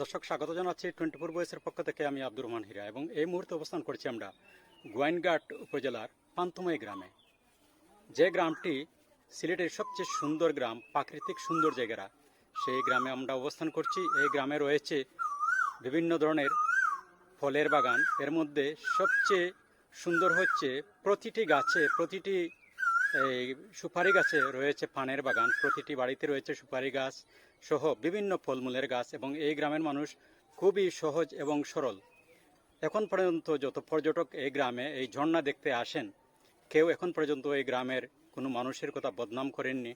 দর্শক, স্বাগত জানাচ্ছি টোয়েন্টি ফোর বয়েসের পক্ষ থেকে আমি আব্দুর রহমান হীরা এবং এই মুহূর্তে অবস্থান করছি আমরা গোয়াইনঘাট উপজেলার পান্থমাই গ্রামে। যে গ্রামটি সিলেটের সবচেয়ে সুন্দর গ্রাম, প্রাকৃতিক সুন্দর জায়গারা, সেই গ্রামে আমরা অবস্থান করছি। এই গ্রামে রয়েছে বিভিন্ন ধরনের ফলের বাগান। এর মধ্যে সবচেয়ে সুন্দর হচ্ছে প্রতিটি গাছে প্রতিটি এই সুপারি গাছে রয়েছে পানের বাগান, প্রতিটি বাড়িতে রয়েছে সুপারি গাছ সহ বিভিন্ন ফলমূলের গাছ এবং এই গ্রামের মানুষ খুবই সহজ এবং সরল। এখন পর্যন্ত যত পর্যটক এই গ্রামে এই ঝর্ণা দেখতে আসেন, কেউ এখন পর্যন্ত এই গ্রামের কোনো মানুষের কথা বদনাম করেননি।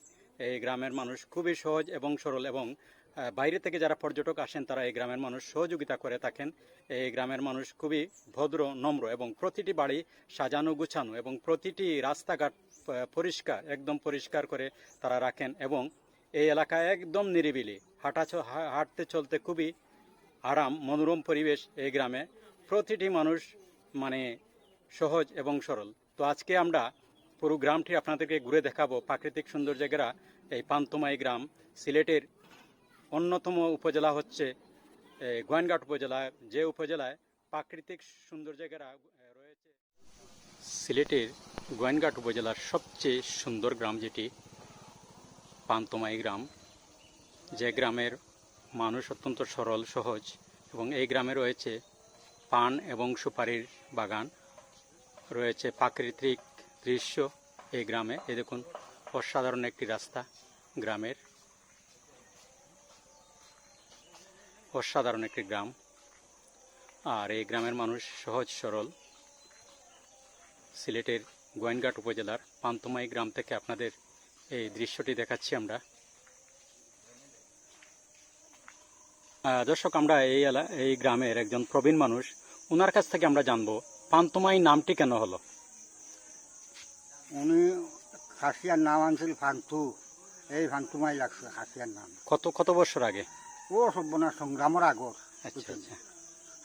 এই গ্রামের মানুষ খুবই সহজ এবং সরল এবং বাইরে থেকে যারা পর্যটক আসেন তারা এই গ্রামের মানুষ সহযোগিতা করে থাকেন। এই গ্রামের মানুষ খুবই ভদ্র, নম্র এবং প্রতিটি বাড়ি সাজানো গুছানো এবং প্রতিটি রাস্তাঘাট পরিষ্কার, একদম পরিষ্কার করে তারা রাখেন এবং এই এলাকায় একদম নিরিবিলি। হাঁটা হাঁটতে চলতে খুবই আরাম, মনোরম পরিবেশ এই গ্রামে। প্রতিটি মানুষ মানে সহজ এবং সরল। তো আজকে আমরা পুরো গ্রামটি আপনাদেরকে ঘুরে দেখাবো। প্রাকৃতিক সুন্দর জায়গারা এই পান্তমাই গ্রাম। সিলেটের অন্যতম উপজেলা হচ্ছে এই গোয়াইনঘাট উপজেলা। যে উপজেলায় প্রাকৃতিক সুন্দর জায়গারা রয়েছে। সিলেটের গোয়াইনঘাট উপজেলার সবচেয়ে সুন্দর গ্রাম যেটি, পান্তমাই গ্রাম, যে গ্রামের মানুষ অত্যন্ত সরল, সহজ এবং এই গ্রামে রয়েছে পান এবং সুপারির বাগান, রয়েছে প্রাকৃতিক দৃশ্য এই গ্রামে। এ দেখুন, অসাধারণ একটি রাস্তা গ্রামের। অসাধারণ একটি গ্রাম। আর এই গ্রামের মানুষ সহজ, সরল। সিলেটের গোয়েনঘাট উপজেলার পান্তমাই গ্রাম থেকে আপনাদের এই দৃশ্যটি দেখাচ্ছি আমরা। দর্শক আমরা এই এলা এই গ্রামের একজন প্রবীণ মানুষ ওনার কাছ থেকে আমরা জানব পান্তমাই নামটি কেন হলো। উনি খাসিয়ার নাম আনছিল ফান্তু এই ফান্তুমাই লাগছে খাসিয়ার নাম। কত কত বছর আগে? ও সব্যনা সংগ্রামের আগর। আচ্ছা আচ্ছা।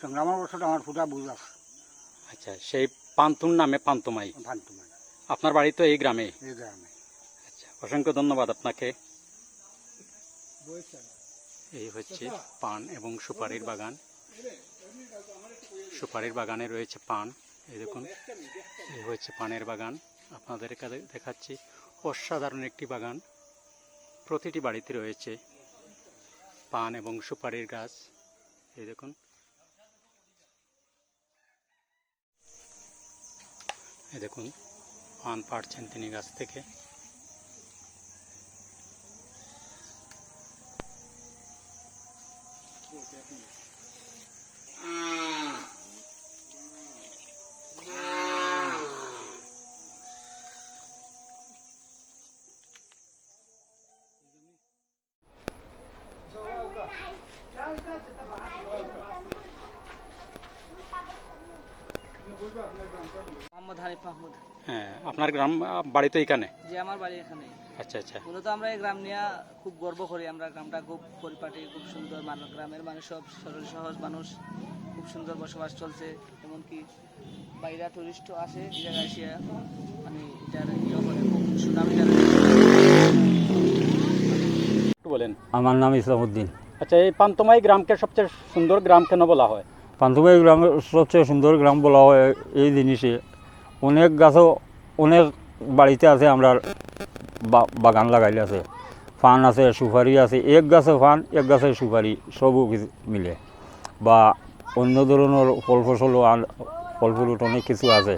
সংগ্রামের বছর আমার পুরা বুঝ আছে। আচ্ছা সেই পান্তুর নামে পান্তমাই। ফান্তুমাই আপনার বাড়ি তো এই গ্রামে? এই গ্রামে। আচ্ছা অসংখ্য ধন্যবাদ আপনাকে। এই হচ্ছে পান এবং সুপারির বাগান। সুপারির বাগানে রয়েছে পান। এই দেখুন এই হচ্ছে পানের বাগান। আপনাদের কাছে দেখাচ্ছি অসাধারণ একটি বাগান। প্রতিটি বাড়িতে রয়েছে পান এবং সুপারির গাছ। এই দেখুন এই দেখুন পান পাড়ছেন তিনি গাছ থেকে আপনার গ্রাম বাড়ি তো এখানে? যে আমার বাড়ি এখানে। আচ্ছা আচ্ছা। মূলত আমরা এই গ্রাম নিয়ে খুব গর্ব করি। আমরা গ্রামটা খুব পরিপাটি খুব সুন্দর। মানুষ গ্রামের মানুষ সব সরল সহজ মানুষ। খুব সুন্দর বসবাস চলছে। এমনকি বাইরা টুরিস্টও আসে জায়গায় এসে। মানে এটার ইয়ে করে খুব সুনাম বলেন। আমার নাম ইসলামউদ্দিন। আচ্ছা এই পান্তমাই গ্রামকে সবচেয়ে সুন্দর গ্রাম কেন বলা হয়? পান্থবাই গ্রামের সবচেয়ে সুন্দর গ্রাম বলা হয় এই জিনিসে। অনেক গাছও অনেক বাড়িতে আছে আমরা বাগান লাগাইলে আছে। ফান আছে, সুপারি আছে, এক গাছে ফান, এক গাছে সুপারি সবও মিলে। বা অন্য ধরনের ফল ফসলও ফল ফুলুট অনেক কিছু আছে।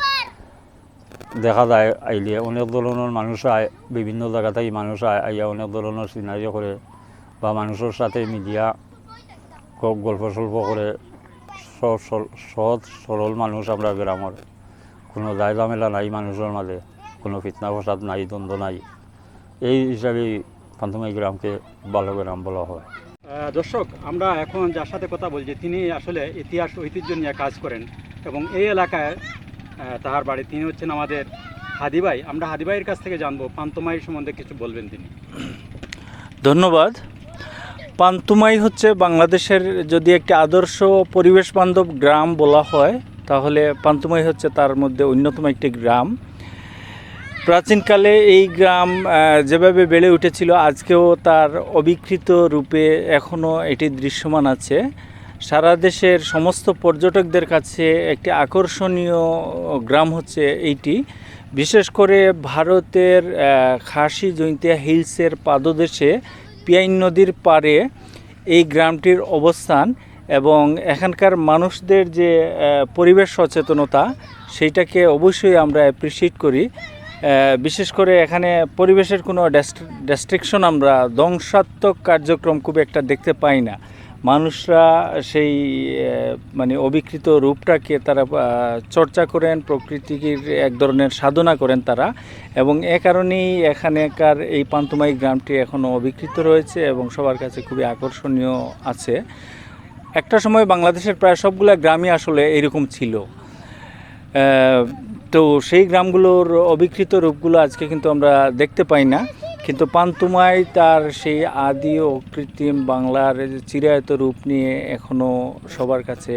দেখা যায় আইলে অনেক ধরনের মানুষ আয়, বিভিন্ন জায়গা থেকে মানুষ আয়, আইয়া অনেক ধরনের সিনারি করে। বা মানুষের সাথে মিডিয়া গল্প সল্প করে। সহজ সরল মানুষ আমরা গ্রামের। কোনো দায় ঝামেলা নাই মানুষের মাঝে কোনো ফিতনা ফসাদ নাই দ্বন্দ্ব নাই। এই হিসাবেই পান্তমাই গ্রামকে ভালো গ্রাম বলা হয়। দর্শক আমরা এখন যার সাথে কথা বলছি তিনি আসলে ইতিহাস ঐতিহ্য নিয়ে কাজ করেন এবং এই এলাকায় তাহার বাড়ি। তিনি হচ্ছেন আমাদের হাদিবাই আমরা হাদিবাইয়ের কাছ থেকে জানব পান্তমাই সম্বন্ধে কিছু বলবেন তিনি। ধন্যবাদ। পান্তুমাই হচ্ছে বাংলাদেশের যদি একটি আদর্শ পরিবেশ বান্ধব গ্রাম বলা হয় তাহলে পান্তুমাই হচ্ছে তার মধ্যে অন্যতম একটি গ্রাম। প্রাচীনকালে এই গ্রাম যেভাবে বেড়ে উঠেছিল, আজকেও তার অবিকৃত রূপে এখনও এটি দৃশ্যমান আছে। সারা দেশের সমস্ত পর্যটকদের কাছে একটি আকর্ষণীয় গ্রাম হচ্ছে এইটি। বিশেষ করে ভারতের খাসি জৈন্তিয়া হিলসের পাদদেশে পিয়াইন নদীর পাড়ে এই গ্রামটির অবস্থান। এবং এখানকার মানুষদের যে পরিবেশ সচেতনতা, সেইটাকে অবশ্যই আমরা অ্যাপ্রিসিয়েট করি। বিশেষ করে এখানে পরিবেশের কোনো ডেস্ট্রিকশন আমরা ধ্বংসাত্মক কার্যক্রম খুব একটা দেখতে পাই না। মানুষরা সেই মানে অবিকৃত রূপটাকে তারা চর্চা করেন, প্রকৃতির এক ধরনের সাধনা করেন তারা এবং এ কারণেই এখানেকার এই পান্তুমাই গ্রামটি এখনও অবিকৃত রয়েছে এবং সবার কাছে খুবই আকর্ষণীয় আছে। একটা সময় বাংলাদেশের প্রায় সবগুলো গ্রামই আসলে এরকম ছিল। তো সেই গ্রামগুলোর অবিকৃত রূপগুলো আজকে কিন্তু আমরা দেখতে পাই না। কিন্তু পান্তুমাই তার সেই আদি ও কৃত্রিম বাংলার চিরায়ত রূপ নিয়ে এখনও সবার কাছে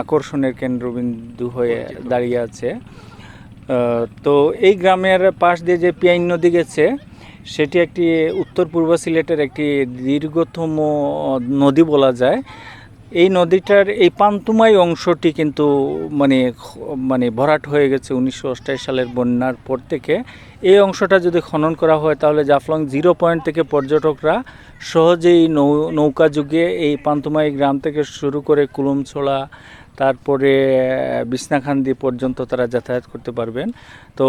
আকর্ষণের কেন্দ্রবিন্দু হয়ে দাঁড়িয়ে আছে। তো এই গ্রামের পাশ দিয়ে যে পিয়াইন নদী গেছে সেটি একটি উত্তর পূর্ব সিলেটের একটি দীর্ঘতম নদী বলা যায়। এই নদীটার, এই পান্তুমাই অংশটি কিন্তু মানে মানে ভরাট হয়ে গেছে উনিশশো সালের বন্যার পর থেকে। এই অংশটা যদি খনন করা হয় তাহলে জাফলং জিরো পয়েন্ট থেকে পর্যটকরা সহজেই নৌ নৌকা যুগে এই পান্তুমাই গ্রাম থেকে শুরু করে কুলুমছোলা তারপরে বিছনাখান্দি পর্যন্ত তারা যাতায়াত করতে পারবেন। তো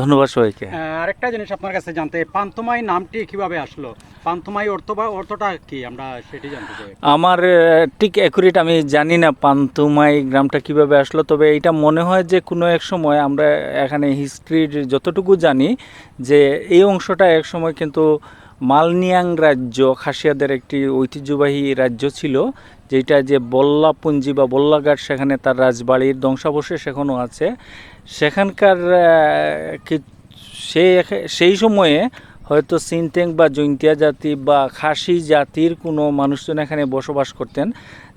ধন্যবাদ সবাইকে। আরেকটা জিনিস আপনার কাছে জানতে পান্থমাই নামটি কীভাবে আসলো? পান্থমাই অর্থ বা অর্থটা কি? আমরা সেটি জানতে চাই। আমার ঠিক অ্যাকুরেট আমি জানি না পান্তুমাই গ্রামটা কীভাবে আসলো তবে এটা মনে হয় যে কোনো এক সময় আমরা এখানে হিস্ট্রির যতটুকু জানি যে এই অংশটা এক সময় কিন্তু মালনিয়াং রাজ্য, খাসিয়াদের একটি ঐতিহ্যবাহী রাজ্য ছিল যেটা যে বল্লাপুঞ্জি বা বল্লাঘাট, সেখানে তার রাজবাড়ির ধ্বংসাবশেষ এখনও আছে। সেখানকার কি- সেই সময়ে হয়তো সিনটেং বা জৈন্তিয়া জাতি বা খাসি জাতির কোনো মানুষজন এখানে বসবাস করতেন,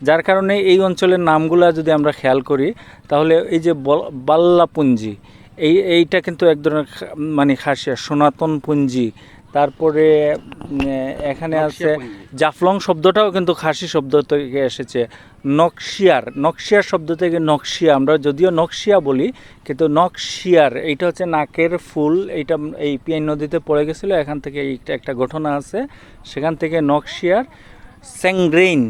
যার কারণে এই অঞ্চলের নামগুলা যদি আমরা খেয়াল করি, তাহলে এই যে বল- বাল্লাপুঞ্জি এই এইটা কিন্তু এক ধরনের মানে খাসিয়া সনাতন পুঞ্জি। তারপরে এখানে আছে জাফলং শব্দটাও কিন্তু খাসি শব্দ থেকে এসেছে। নকশিয়ার নকশিয়ার শব্দ থেকে নকশিয়া আমরা যদিও নকশিয়া বলি কিন্তু নকশিয়ার এইটা হচ্ছে নাকের ফুল এইটা এই পিয়াই নদীতে পড়ে গেছিল এখান থেকে এইটা একটা ঘটনা আছে। সেখান থেকে নকশিয়ার স্যাংগ্রেইন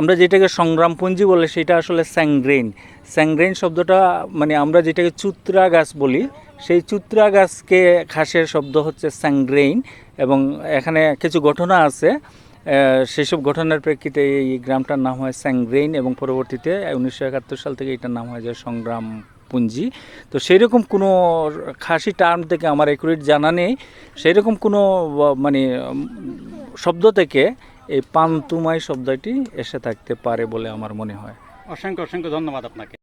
আমরা যেটাকে সংগ্রামপুঞ্জি বলে, সেটা আসলে স্যাংগ্রেইন। স্যাংগ্রেইন শব্দটা মানে আমরা যেটাকে চুত্রা গাছ বলি, সেই চুত্রা গাছকে খাসের শব্দ হচ্ছে স্যাংগ্রেইন এবং এখানে কিছু ঘটনা আছে। সেসব ঘটনার প্রেক্ষিতে এই গ্রামটার নাম হয় স্যাংগ্রেইন এবং পরবর্তীতে উনিশশো একাত্তর সাল থেকে এটার নাম হয় যে সংগ্রাম পুঞ্জি তো সেই রকম কোনো খাসি টার্ম থেকে আমার একুরেট জানা নেই। সেই রকম কোনো মানে শব্দ থেকে এই পান্তুমাই শব্দটি এসে থাকতে পারে বলে আমার মনে হয়। অসংখ্য অসংখ্য ধন্যবাদ আপনাকে।